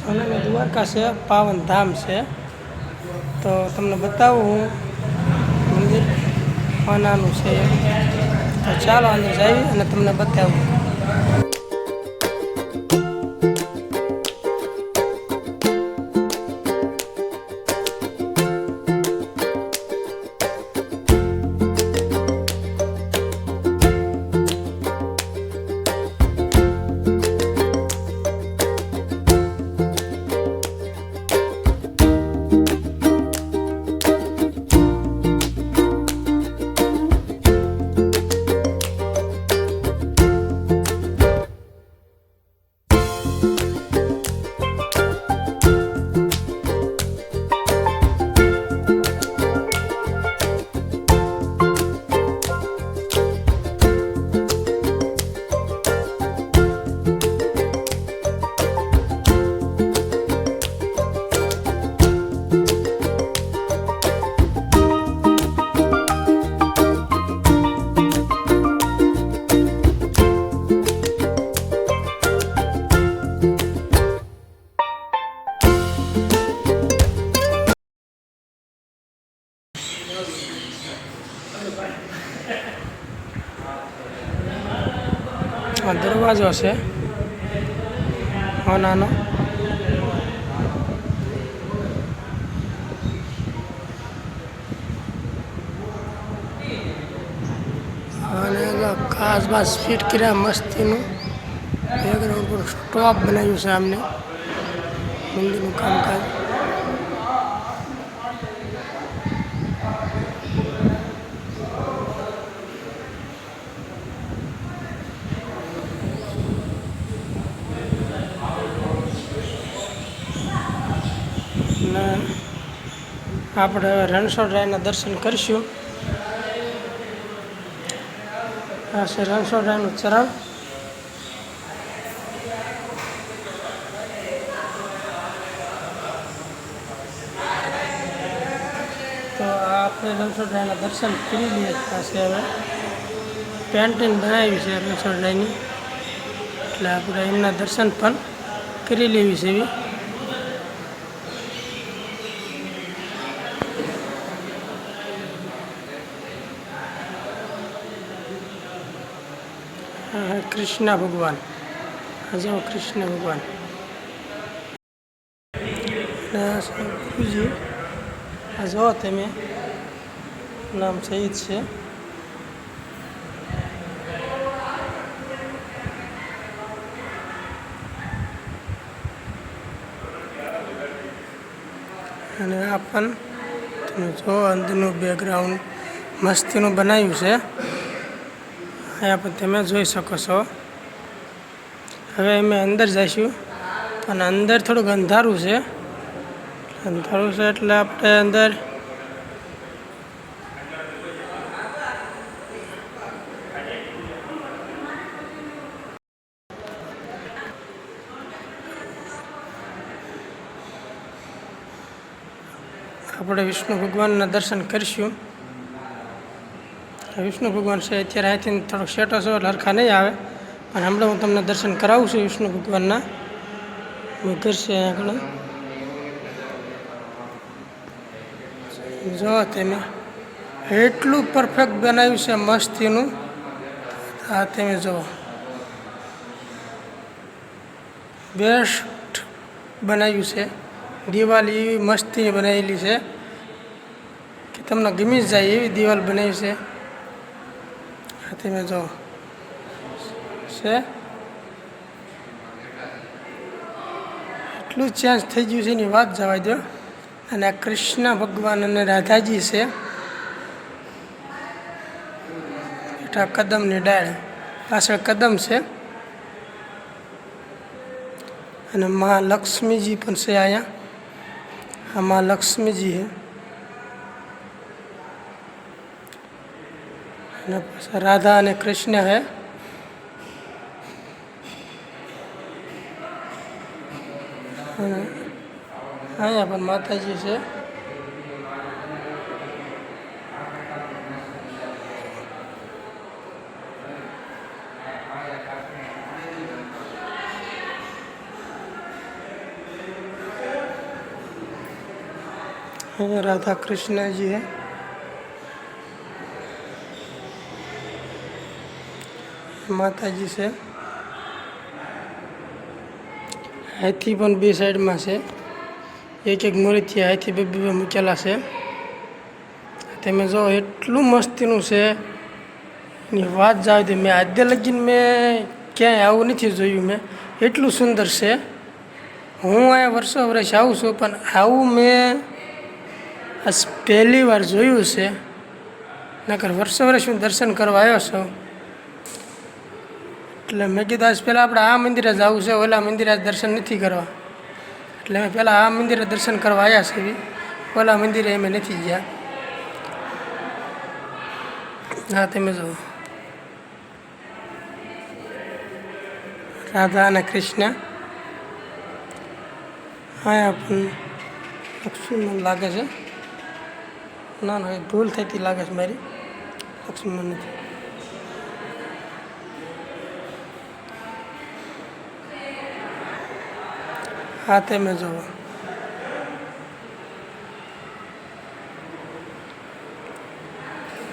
સોનાની દ્વારકા છે, પાવન ધામ છે. તો તમને બતાવું હું મંદિર નાનું છે. તો ચાલો અંદર જઈ અને તમને બતાવું. દરવાજો છે. નાનો. અને ખાસ બાસ ફિટ કર્યા મસ્તીનું બેકગ્રાઉન્ડ પર સ્ટોપ બનાવ્યું છે આમને. મંદિરનું કામકાજ. આપણે રણછોડરાયના દર્શન કરીશું. આ છે રણછોડરાયનું ચરણ તો આપણે રણછોડરાયના દર્શન કરી લઈએ પાસે હવે. પેન્ટિંગ બનાવી છે રણછોડરાયની. એટલે આપણે એમના દર્શન પણ કરી લેવી છે એવી આ કૃષ્ણ ભગવાન આ જો કૃષ્ણ ભગવાન અને આ છે ગુરુજી આ જો તમે નામ શહીદ છે અને આ પણ તમે જો અંદરનું બેકગ્રાઉન્ડ મસ્તીનું બનાવ્યું છે. અહીંયા પણ તમે જોઈ શકો છો. હવે અમે અંદર જઈશું. અને અંદર થોડુંક અંધારું છે. અંધારું છે એટલે આપણે અંદર આપણે વિષ્ણુ ભગવાનના દર્શન કરીશું. વિષ્ણુ ભગવાન છે, અત્યારે અહીંથી થોડોક સેટો છે, એટલે હરખા નહીં આવે. પણ હમણાં હું તમને દર્શન કરાવું છું વિષ્ણુ ભગવાનના. ઘર છે આગળ. જો તમે એટલું પરફેક્ટ બનાવ્યું છે મસ્તીનું, આ તમે જુઓ. બેસ્ટ બનાવ્યું છે. દિવાલ એવી મસ્તી બનાવેલી છે કે તમને ગમી જાય એવી દિવાલ બનાવી છે. આ તમે જો છે એટલું ચેન્જ થઈ ગયું છે, એની વાત જવા દો અને આ કૃષ્ણ ભગવાન અને રાધાજી છે. હેઠા કદમની ડાળ પાછળ કદમ છે. અને મા લક્ષ્મીજી પણ છે અહીંયા. આ મા લક્ષ્મીજી છે. એના પાસે રાધા અને કૃષ્ણ હે અહીંયા પણ માતાજી છે राधा कृष्ण जी है માતાજી છે. હાથી પણ બે સાઈડમાં છે. એક એક મૂર્તિ હાથી બે બે મૂકેલા છે. તમે જો એટલું મસ્તીનું છે. એની વાત જાવ તો મેં આજે લગીને મેં ક્યાંય આવું નથી જોયું મેં. એટલું સુંદર છે. હું અહીંયા વર્ષો વર્ષ આવું છું, પણ આવું મેં પહેલી વાર જોયું છે. નકર વર્ષો વર્ષ હું દર્શન કરવા આવ્યો છું. એટલે મેં કીધું આજ પહેલાં આપણે આ મંદિરે જવું છે, ઓલા મંદિરે આજ દર્શન નથી કરવા. એટલે અમે પહેલાં આ મંદિરે દર્શન કરવા આવ્યા છે ઓલા મંદિરે અમે નથી ગયા. હા, તમે જુઓ. રાધા અને કૃષ્ણ. અહીંયા પણ લક્ષ્મીમન લાગે છે. ના ના ભૂલ થતી લાગે છે મારી. લક્ષ્મીમન નથી. હા મેં જુઓ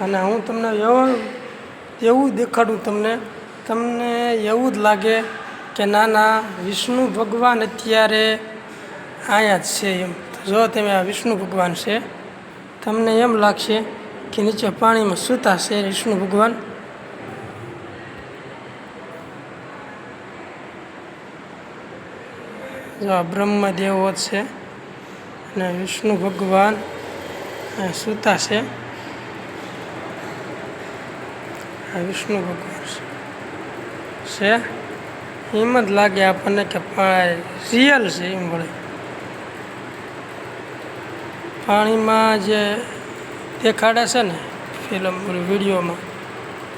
અને હું તમને એવું એવું દેખાડું તમને. તમને એવું જ લાગે કે ના ના, વિષ્ણુ ભગવાન અત્યારે અહીંયા જ છે એમ. જો તમે આ વિષ્ણુ ભગવાન છે, તમને એમ લાગશે કે નીચે પાણીમાં સૂતા છે વિષ્ણુ ભગવાન જો આ બ્રહ્મદેવો છે અને વિષ્ણુ ભગવાન સૂતા છે. વિષ્ણુ ભગવાન છે. છે? એમ જ લાગે આપણને કે રિયલ છે એમ વળે. પાણીમાં જે દેખાડે છે ને ફિલ્મ વિડીયોમાં,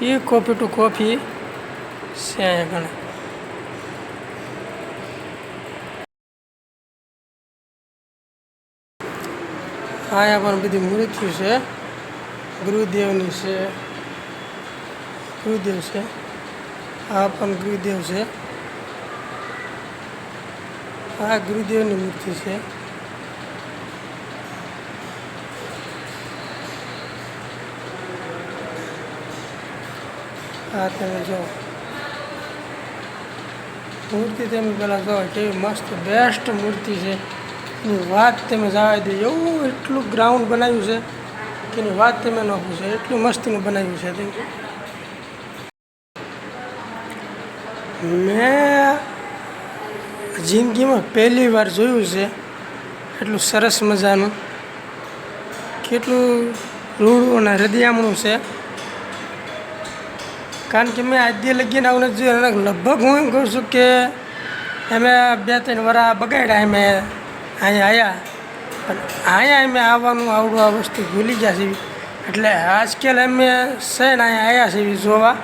એ કોપી ટુ કોફી છે અહીંયા અહીંયા પણ બધી મૃત્યુ છે. ગુરુદેવની છે. ગુરુદેવ છે. આ પણ ગુરુદેવ છે. આ ગુરુદેવની મૂર્તિ છે. આ તમે જો. મૂર્તિ તમે પહેલાં જો કેવી મસ્ત બેસ્ટ મૂર્તિ છે. એની વાત તમે જવા દે. એવું એટલું ગ્રાઉન્ડ બનાવ્યું છે કે એની વાત તમે ન પૂછો. એટલું મસ્તીનું બનાવ્યું છે તે મેં જિંદગીમાં પહેલી વાર જોયું છે એટલું સરસ મજાનું. કેટલું રૂડું અને હૃદયામણું છે. કારણ કે મેં આજે લગીને આવું નથી જોયું. લગભગ હું એમ કહું છું કે અમે બે ત્રણ વરા બગાડ્યા અમે. અહીંયા આવ્યા પણ અહીંયા અમે આવવાનું આવડું આ વસ્તુ ભૂલી ગયા છીએ. એટલે આજકાલ અમે સૈન અહીંયા આવ્યા છીએ જોવા.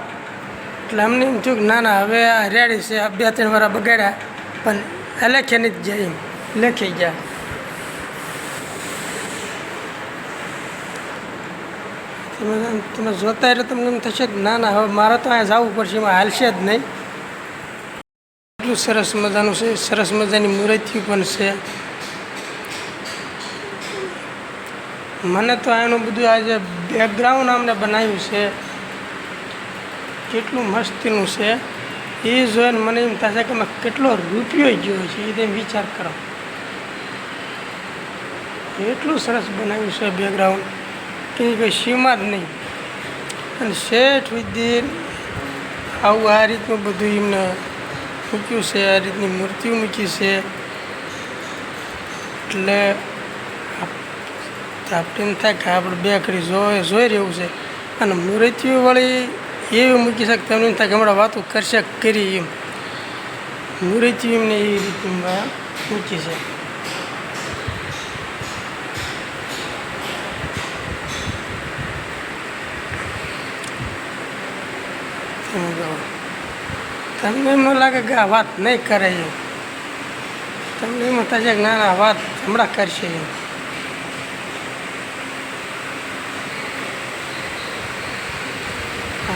એટલે અમને એમ થયું કે ના ના, હવે આ રેડી છે. આ બે, ત્રણ વાર બગાડ્યા. પણ લેખે નથી જાય એમ. લેખી ગયા. તમે તમે જોતા એટલે તમને એમ થશે કે ના ના, હવે મારે તો અહીંયા જવું પડશે, એમાં હાલશે જ નહીં. એટલું સરસ મજાનું છે. સરસ મજાની મૂર્તિઓ પણ છે. મને તો આનું બધું આ જે બેકગ્રાઉન્ડ અમને બનાવ્યું છે. કેટલું મસ્તીનું છે. એ જોઈને મને એમ થશે કે મેં કેટલો રૂપિયો ગયો છે, એ તમે વિચાર કરો. એટલું સરસ બનાવ્યું છે બેકગ્રાઉન્ડ કે કોઈ સીમા જ નહીં. અને શેઠ વિદ્ય આવું આ રીતનું બધું એમને મૂક્યું છે, આ રીતની મૂર્તિઓ મૂકી છે. એટલે એમ થાય કે આપણે બે કરી જોઈ જોઈ રહ્યું છે. અને મૂર્તિઓ વળી એવી મૂકી શકે તમને થાય કે હમણાં વાતો કરશે કરી એમ. મૂર્તિઓ એમને એવી રીતમાં મૂકી છે. તમને એમ લાગે કે આ વાત નહીં કરે એમ. તમને એમ થશે કે ના વાત હમણાં કરશે એમ.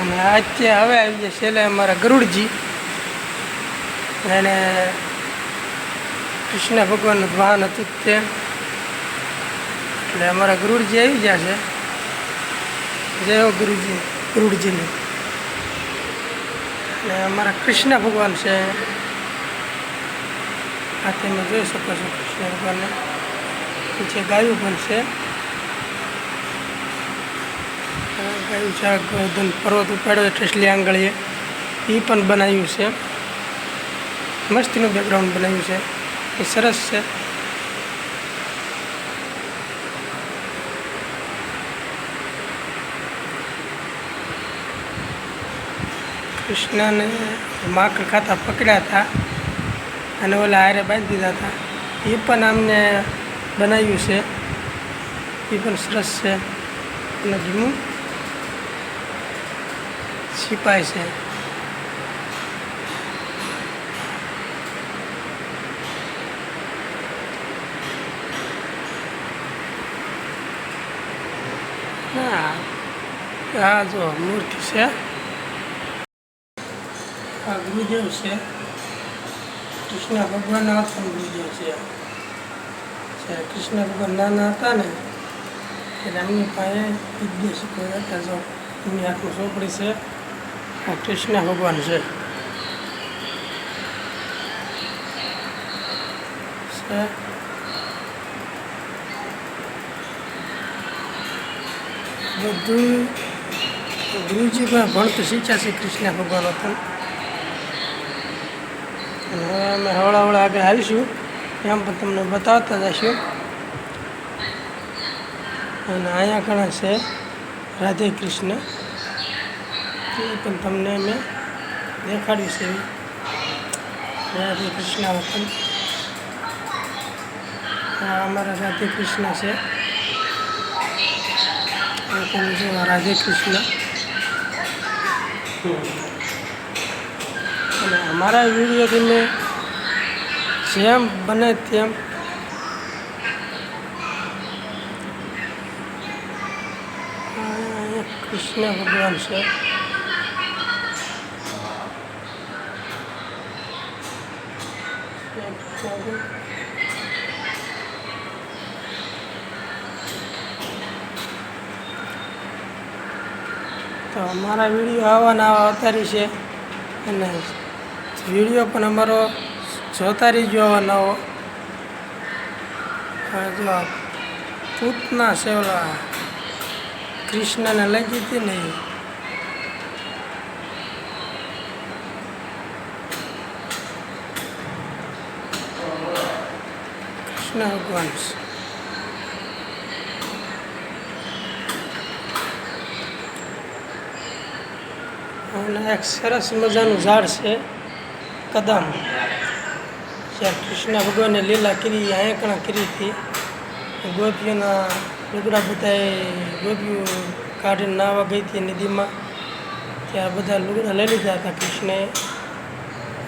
અને આજે હવે આવી ગયા છેલ્લે અમારા ગરુડજી. એને કૃષ્ણ ભગવાનનું વાહન હતું તે. એટલે અમારા ગુરુડજી આવી ગયા છે. જય ગુરુજી ગુરુજીની અને અમારા કૃષ્ણ ભગવાન છે. આ તમે જોઈ શકો છો કૃષ્ણ ભગવાનને. જે ગાયું પણ છે. ગાયું છે. આ ગોવર્ધન પર્વત ઉપાડ્યો એટલે આંગળીએ. એ પણ બનાવ્યું છે. મસ્તીનું બેકગ્રાઉન્ડ બનાવ્યું છે. એ સરસ છે. કૃષ્ણને માકડ ખાતા પકડ્યા હતા અને ઓલા હારે બાંધી દીધા હતા. એ પણ અમને બનાવ્યું છે. એ પણ સરસ છે. અને ધીમું સિપાય છે. હા આ જો મૂર્તિ છે. આ ગુરુદેવ છે. કૃષ્ણ ભગવાનના હાથમાં ગુરુદેવ છે. કૃષ્ણ ભગવાન નાના હતા ને એટલે એમની પાસે વિદ્યા શીખવા હતા, જો એમની આખું ચોપડી છે. આ કૃષ્ણ ભગવાન છે. બધું ગુરુજી પણ ભણતું શીખ્યા છે કૃષ્ણ ભગવાન હતા. અને હવે અમે હવળા હવળા આગળ આવીશું એમ પણ તમને બતાવતા જશું અને અહીંયા ઘણા છે. રાધે કૃષ્ણ. એ પણ તમને મેં દેખાડ્યું છે. એવી રાધે કૃષ્ણ વતન અમારા રાધે કૃષ્ણ છે. રાધે કૃષ્ણ. અને અમારા વિડીયોથી મેં જેમ બને તેમ કૃષ્ણ ભગવાન છે. તો અમારા વીડિયો આવવાના આવા અવતારી છે. અને વીડિયો પણ અમારો જોતા રહીજો આવા. નવો જો પૂતના સેવડા કૃષ્ણને લઈ જતી હતી ને કૃષ્ણ ભગવાન. અને એક સરસ મજાનું ઝાડ છે, કદમ. જ્યાં કૃષ્ણ ભગવાને લીલા કરી અહીંયા કણા કરી હતી. ગોપીઓના લુગડા બધાએ ગોપીઓ કાઢીને નાવા ગઈ હતી નદીમાં. ત્યાં બધા લુગડા લઈ લીધા હતા કૃષ્ણએ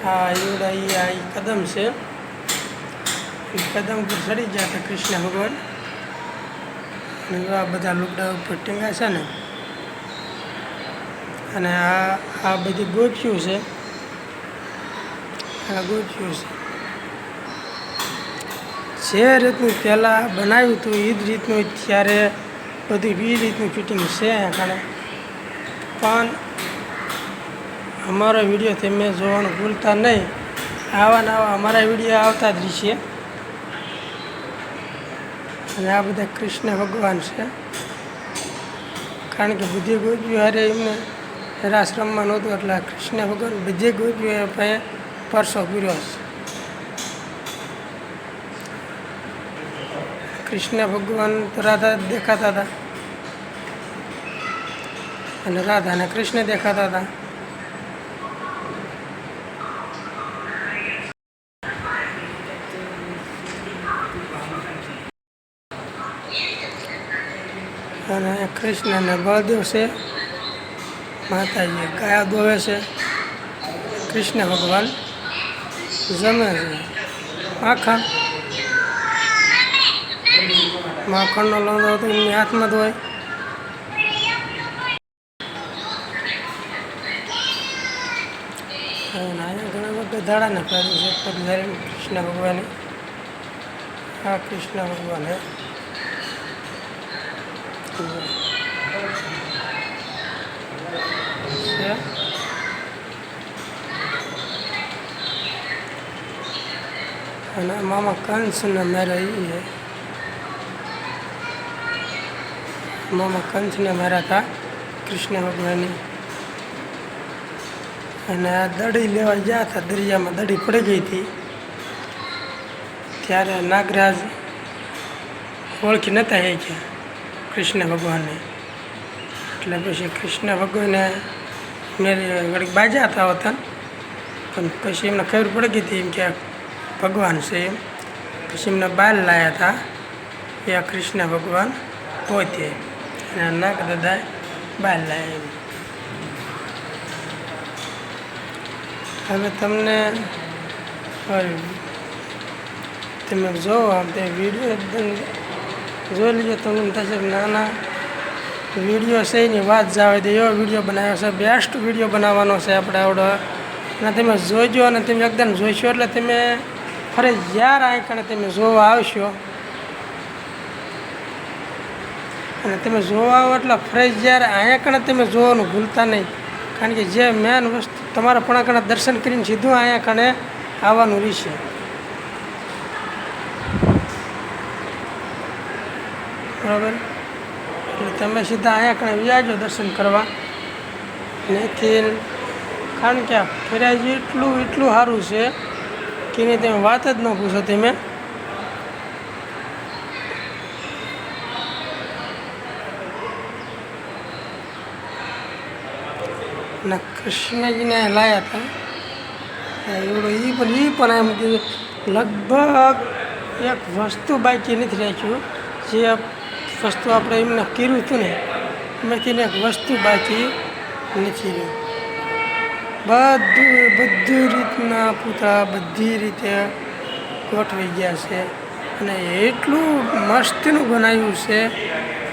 આ ઈવડા એ આ કદમ છે. કદમ પર ચડી ગયા હતા કૃષ્ણ ભગવાન. અને આ બધા લુગડા ઉપર ટીંગા છે ને. અને આ આ બધી ગોપીઓ છે. આ ગોપીઓ છે. જે રીતનું પહેલાં બનાવ્યું હતું એ જ રીતનું ત્યારે બધું એ રીતનું ફિટિંગ છે કારણે પણ અમારો વીડિયો તમે જોવાનું ભૂલતા નહીં. આવા નવા અમારા વીડિયો આવતા જ રહેશે અને આ બધા કૃષ્ણ ભગવાન છે. કારણ કે બધી ગોજ્યું હારે એમને રમવા નહોતું, એટલે કૃષ્ણ ભગવાન બીજે ગોપીઓ આપણે પરસો પૂર્યો છે. કૃષ્ણ ભગવાન રાધા દેખાતા હતા. અને રાધા અને કૃષ્ણ દેખાતા હતા. અને કૃષ્ણ અને બળદેવ છે. માતાજી કયા દોવે છે. કૃષ્ણ ભગવાન જમે છે. માખણ. માખણનો લોંદો તો એમની હાથમાં જ હોય. ઘણા બધા પાડ્યું છે. પગ કૃષ્ણ ભગવાને આ કૃષ્ણ ભગવાન હે અને મામા કંસને મારે એ મામા કંસને મારા હતા કૃષ્ણ ભગવાનની. અને આ દડી લેવા ગયા હતા દરિયામાં, દડી પડી ગઈ હતી. ત્યારે નાગરાજ ઓળખી નહોતા એ કે કૃષ્ણ ભગવાનને. એટલે પછી કૃષ્ણ ભગવાને મેરે વળી બાજા હતા હોતા પણ પછી એમને ખબર પડી ગઈ હતી એમ કે આ ભગવાન છે એમ પછી એમને બાલ લાવ્યા હતા એ આ કૃષ્ણ ભગવાન પોતે અને આ નાગ દાદા બાલ લાવ્યા એમ હવે તમને હવે તમે જોવો આમ તે વીડિયો એકદમ જોઈ લીધો તો તમને થશે કે ના ના વીડિયો છે એની વાત જવા દે એવો વીડિયો બનાવ્યો છે બેસ્ટ વીડિયો બનાવવાનો છે આપણે આવડો અને તમે જોઈજો અને તમે એકદમ જોઈશો એટલે તમે ફરજિયાત આંકણે તમે જોવા આવશો. અને તમે જોવા આવો એટલે ફરજિયાત આંકણે તમે જોવાનું ભૂલતા નહીં. કારણ કે જે મેન વસ્તુ તમારા પણ કણે દર્શન કરીને સીધું અહીંયા કણે આવવાનું રહેશે. બરાબર? એટલે તમે સીધા અહીંયા કણે વ્યાજો દર્શન કરવા. નથી કારણ કે આ ફેરાય એટલું એટલું સારું છે કે એની તમે વાત જ ન પૂછો તમે ના કૃષ્ણજીને લાયા હતા એવડો એ પણ એ પણ એમ કે લગભગ એક વસ્તુ બાકી નથી રાખ્યું જે વસ્તુ આપણે એમને કર્યું હતું ને એમાંથી એક વસ્તુ બાકી નથી રહ્યું બધું, બધી રીતના પૂતળા બધી રીતે ગોઠવી ગયા છે. અને એટલું મસ્તનું બનાવ્યું છે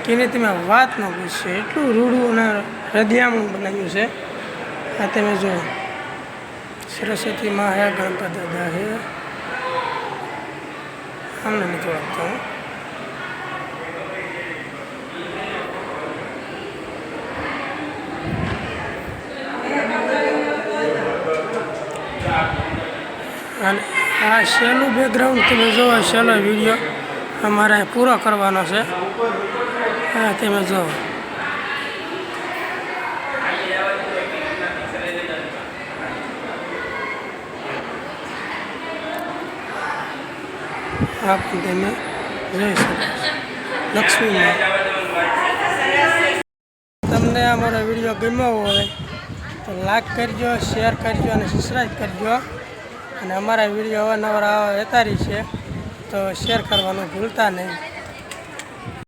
કે એની તમે વાત ન પૂછશો. એટલું રૂડું અને હૃદયામણું બનાવ્યું છે. આ તમે જો સરસ્વતી માં હે ગણપત દાદા હે. આમને નથી ઓળખતો હું. અને આ સહેલું બેકગ્રાઉન્ડ તમે જુઓ શેનો વીડિયો અમારે પૂરો કરવાનો છે. હા, તમે જુઓ આ પણ તમે જોઈ શકો. લક્ષ્મી તમને અમારો વીડિયો ગમ્યો હોય તો લાઈક કરજો શેર કરજો અને સબસ્ક્રાઈબ કરજો. અને અમારા વીડિયો અવારનવાર આવતા રહી છે. તો શેર કરવાનું ભૂલતા નહીં.